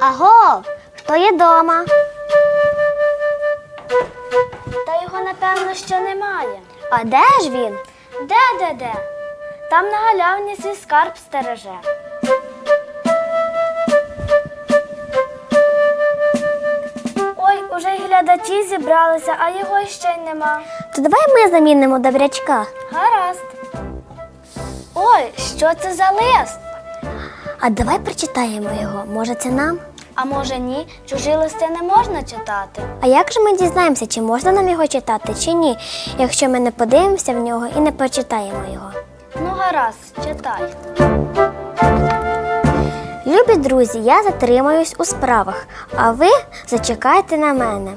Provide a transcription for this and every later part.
Аго, хто є дома? Та його, напевно, ще немає. А де ж він? Де, де, де? Там на галявні свій скарб стереже. Ой, уже й глядачі зібралися, а його ще й нема. То давай ми замінимо добрячка. Гаразд. Ой, що це за лист? А давай прочитаємо його. Може, це нам? А може ні, чужі листи не можна читати. А як же ми дізнаємося, чи можна нам його читати, чи ні, якщо ми не подивимося в нього і не прочитаємо його? Ну, гаразд, читай. Любі друзі, я затримаюсь у справах, а ви зачекайте на мене.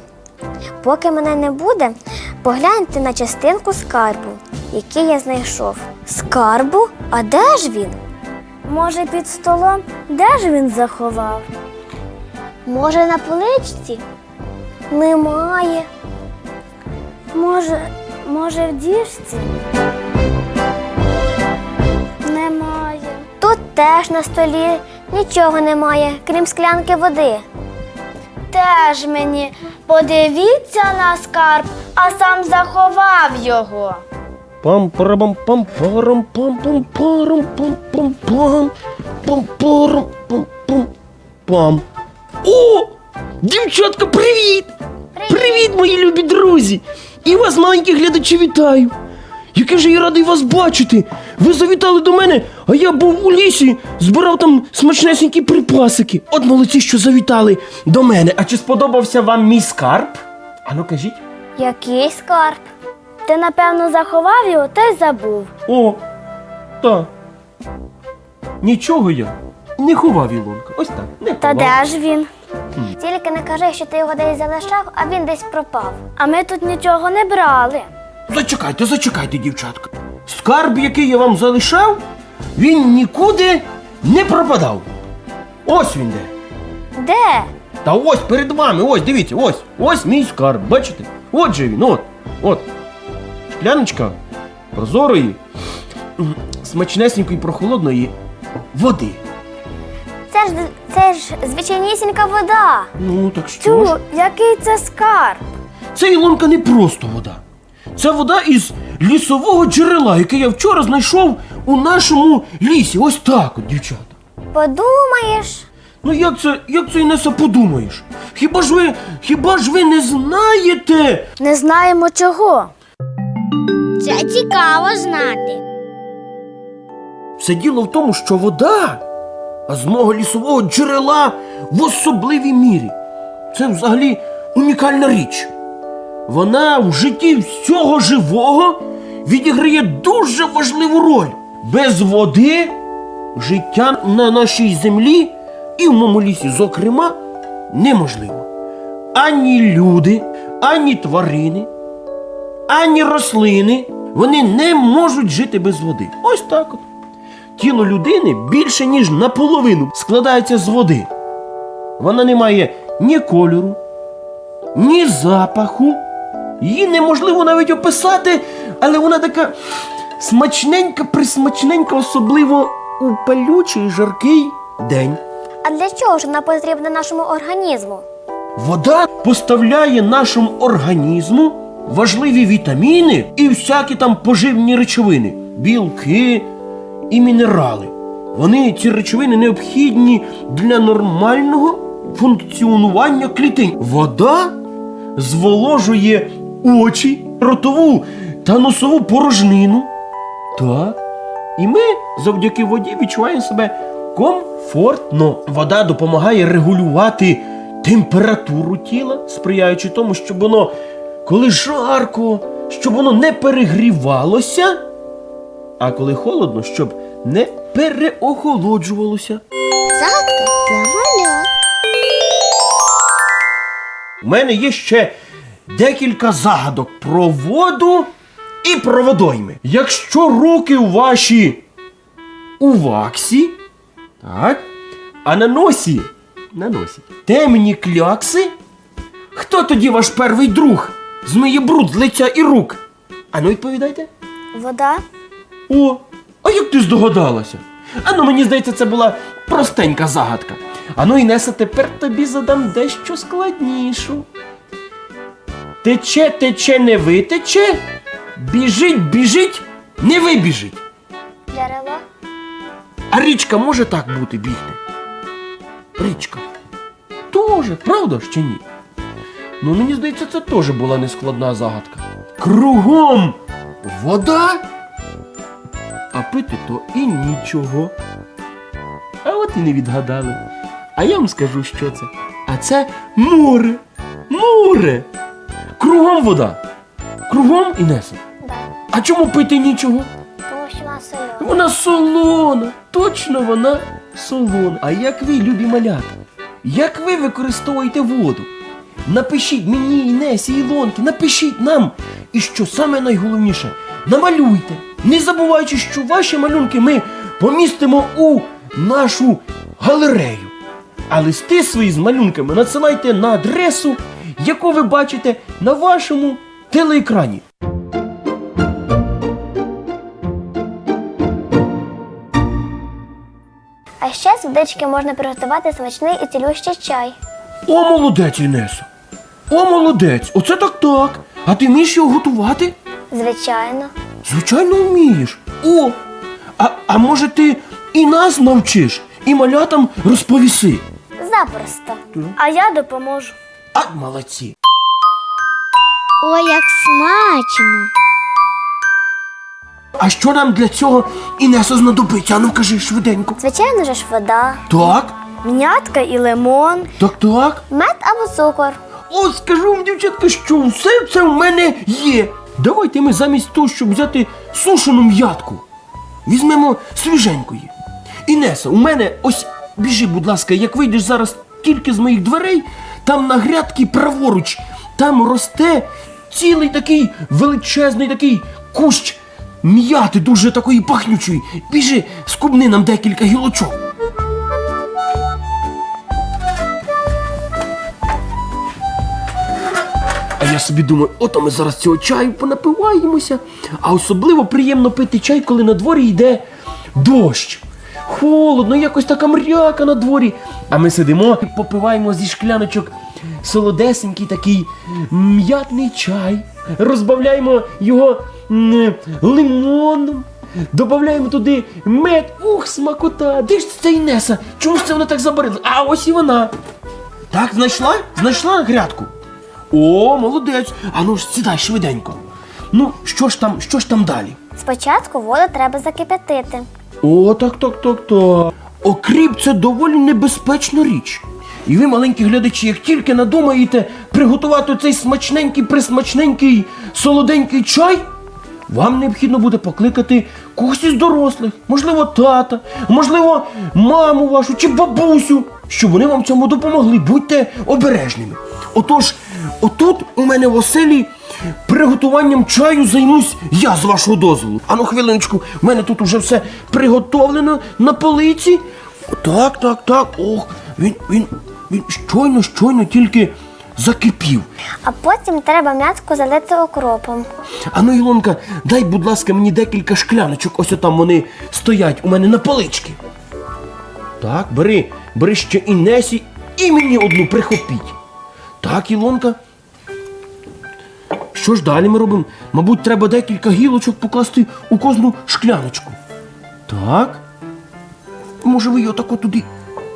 Поки мене не буде, погляньте на частинку скарбу, який я знайшов. Скарбу? А де ж він? Може, під столом? Де ж він заховав? Може, на поличці? Немає. Може, може, в діжці? Немає. Тут теж на столі нічого немає, крім склянки води. Теж мені подивіться на скарб, а сам заховав його. Пам парам пам парам пам пам парам пам пам пам пам парам пам пам пам О! Дівчатка, привіт! Привіт, мої любі друзі! І вас, маленькі глядачі, вітаю! Який же я радий вас бачити! Ви завітали до мене, а я був у лісі, збирав там смачнесенькі припасики. От молодці, що завітали до мене. А чи сподобався вам мій скарб? Ану кажіть. Який скарб? Ти, напевно, заховав його та й забув. О, так. Нічого я не ховав Ілонка. Ось так. Не Та ховав. де ж він? Тільки не кажи, що ти його десь залишав, а він десь пропав. А ми тут нічого не брали. Зачекайте, зачекайте, дівчатка. Скарб, який я вам залишав, він нікуди не пропадав. Ось він де. Де? Та ось перед вами, ось, дивіться, ось, ось мій скарб, бачите? От же він, от, от. Шкляночка прозорої, смачнесенької прохолодної води. Це ж це ж звичайнісінька вода. Ну, так що ж? Який це скарб? Це Ілонка не просто вода. Це вода із лісового джерела, яке я вчора знайшов у нашому лісі. Ось так от, дівчата. Подумаєш? Ну як це, як це Інеса, подумаєш? Хіба ж ви, хіба ж ви не знаєте? Не знаємо чого. Це цікаво знати. Все діло в тому, що вода, а з мого лісового джерела в особливій мірі. Це взагалі унікальна річ. Вона в житті всього живого відіграє дуже важливу роль. Без води життя на нашій землі і в моєму лісі, зокрема, неможливо. Ані люди, ані тварини, ані рослини вони не можуть жити без води. Ось так от. Тіло людини більше ніж наполовину складається з води. Вона не має ні кольору, ні запаху. Її неможливо навіть описати, але вона така смачненька, присмачненька, особливо у палючий жаркий день. А для чого ж вона потрібна нашому організму? Вода поставляє нашому організму важливі вітаміни і всякі там поживні речовини, білки і мінерали. Вони ці речовини необхідні для нормального функціонування клітин. Вода зволожує очі, ротову та носову порожнину. Так. І ми завдяки воді відчуваємо себе комфортно. Вода допомагає регулювати температуру тіла, сприяючи тому, щоб воно, коли жарко, щоб воно не перегрівалося, а коли холодно, щоб не переохолоджувалося. Загадка для малят. У мене є ще декілька загадок про воду і про водойми. Якщо руки ваші у ваксі, так, а на носі, на носі темні клякси, хто тоді ваш перший друг? Змиє бруд з лиця і рук. Ану, відповідайте. Вода? О, а як ти здогадалася? Ану, мені здається, це була простенька загадка. Ану, Інеса, тепер тобі задам дещо складнішу. Тече, тече, не витече, біжить, біжить, не вибіжить. Джерело. А річка може так бути бігти? Річка. Тоже, правда ж чи ні? Ну, мені здається, це теж була нескладна загадка. Кругом вода, а пити то і нічого. А от і не відгадали. А я вам скажу, що це. А це море. Море. Кругом вода. Кругом Інеса. Да. А чому пити нічого? Тому що вона сольона. Вона солона, точно вона солона. А як ви, любі малята? Як ви використовуєте воду? Напишіть мені, Інесі, Ілонки, напишіть нам. І що саме найголовніше, намалюйте, не забуваючи, що ваші малюнки ми помістимо у нашу галерею. А листи свої з малюнками надсилайте на адресу, яку ви бачите на вашому телеекрані. А ще з водички можна приготувати смачний і цілющий чай. О, молодець, Інесо! О, молодець! Оце так так. А ти вмієш його готувати? Звичайно. Звичайно, вмієш. О! А, а може ти і нас навчиш, і малятам розповіси? Запросто. А я допоможу. А молодці! Ой, як смачно! А що нам для цього Інесо знадобиться? Ану кажи швиденько. Звичайно ж вода. Так, М'ятка і лимон. так, так. Мед або цукор. О, скажу вам, дівчатка, що все це в мене є. Давайте ми замість того, щоб взяти сушену м'ятку, візьмемо свіженької. Інеса, у мене ось біжи, будь ласка, як вийдеш зараз тільки з моїх дверей, там на грядки праворуч, там росте цілий такий величезний такий кущ м'яти, дуже такої пахнючої. Біжи, скубни нам декілька гілочок. Собі думаю, ото ми зараз цього чаю понапиваємося. А особливо приємно пити чай, коли на дворі йде дощ. Холодно, якось така мряка на дворі. А ми сидимо і попиваємо зі шкляночок солодесенький такий м'ятний чай. Розбавляємо його лимоном. Додаємо туди мед, ух, смакота. Де ж це Інеса? Чому ж це вона так забарила? А ось і вона. Так, знайшла? Знайшла грядку? О, молодець. А ну ж сідай швиденько. Ну, що ж там, що ж там далі? Спочатку воду треба закип'ятити. О, так, так, так, так. Окріп це доволі небезпечна річ. І ви, маленькі глядачі, як тільки надумаєте приготувати цей смачненький, присмачненький, солоденький чай, вам необхідно буде покликати когось із дорослих, можливо, тата, можливо, маму вашу чи бабусю, щоб вони вам цьому допомогли. Будьте обережними. Отож, отут у мене в оселі приготуванням чаю займусь я з вашого дозволу. Ану, хвилиночку, в мене тут уже все приготовлено на полиці. Так, так, так. Ох, він, він, він щойно, щойно тільки закипів. А потім треба м'ятку залити окропом. Ану, Ілонка, дай, будь ласка, мені декілька шкляночок. Ось отам вони стоять у мене на поличці. Так, бери, бери ще і Несі, і мені одну прихопіть. Так, Ілонка. Що ж далі ми робимо? Мабуть, треба декілька гілочок покласти у кожну шкляночку. Так. Може, ви його тако туди,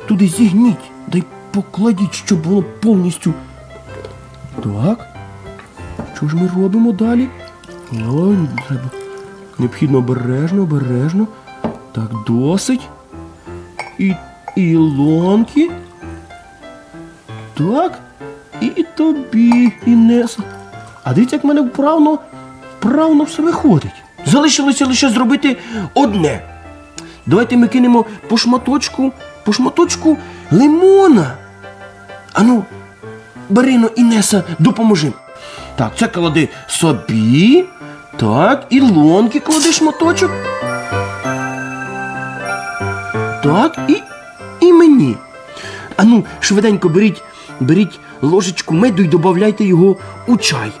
туди зігніть, дай покладіть, щоб воно повністю. Так. Що ж ми робимо далі? Ой, треба. Необхідно обережно, обережно. Так, досить. І ілонки. Так. І тобі, Інеса. А дивіться, як мене вправно, вправно все виходить. Залишилося лише зробити одне. Давайте ми кинемо по шматочку, по шматочку лимона. Ану, Барино, Інеса, допоможи. Так, це клади собі. Так, і лонки клади шматочок. Так, і, і мені. Ану, швиденько беріть, беріть ложечку меду і додавайте його у чай.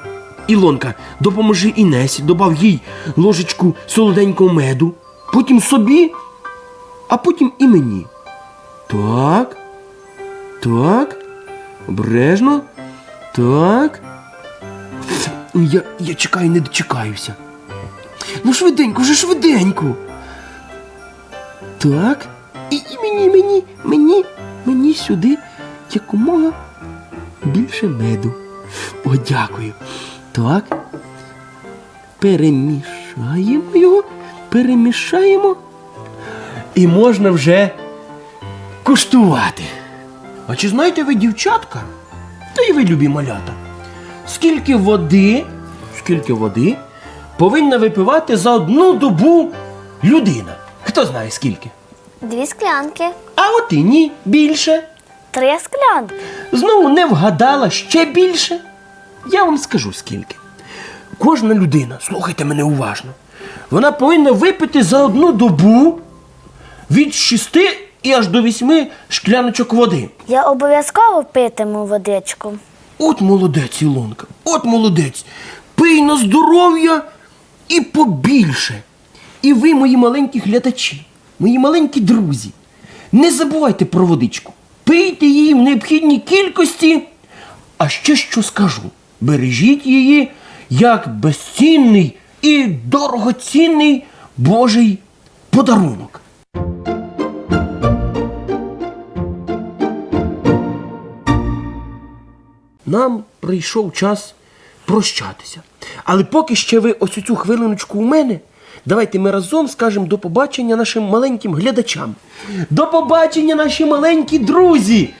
Ілонка, допоможи Інесі, добав їй ложечку солоденького меду, потім собі, а потім і мені. Так. Так. Обережно. Так. Я, я чекаю, не дочекаюся. Ну, швиденько, вже швиденько. Так. І, і мені, мені, мені, мені сюди якомога більше меду. О, дякую. Так. Перемішаємо його, перемішаємо. І можна вже куштувати. А чи знаєте ви, дівчатка? Та й ви любі малята. Скільки води, скільки води повинна випивати за одну добу людина? Хто знає скільки? Дві склянки. А от і ні, більше. Три склянки. Знову не вгадала ще більше. Я вам скажу скільки. Кожна людина, слухайте мене уважно, вона повинна випити за одну добу від 6 і аж до 8 шкляночок води. Я обов'язково питиму водичку. От молодець, Ілонка, от молодець. Пий на здоров'я і побільше. І ви, мої маленькі глядачі, мої маленькі друзі, не забувайте про водичку. Пийте її в необхідній кількості. А ще що скажу: бережіть її як безцінний і дорогоцінний Божий подарунок. нам прийшов час прощатися. Але поки ще ви ось цю хвилиночку у мене, давайте ми разом скажемо до побачення нашим маленьким глядачам. До побачення, наші маленькі друзі!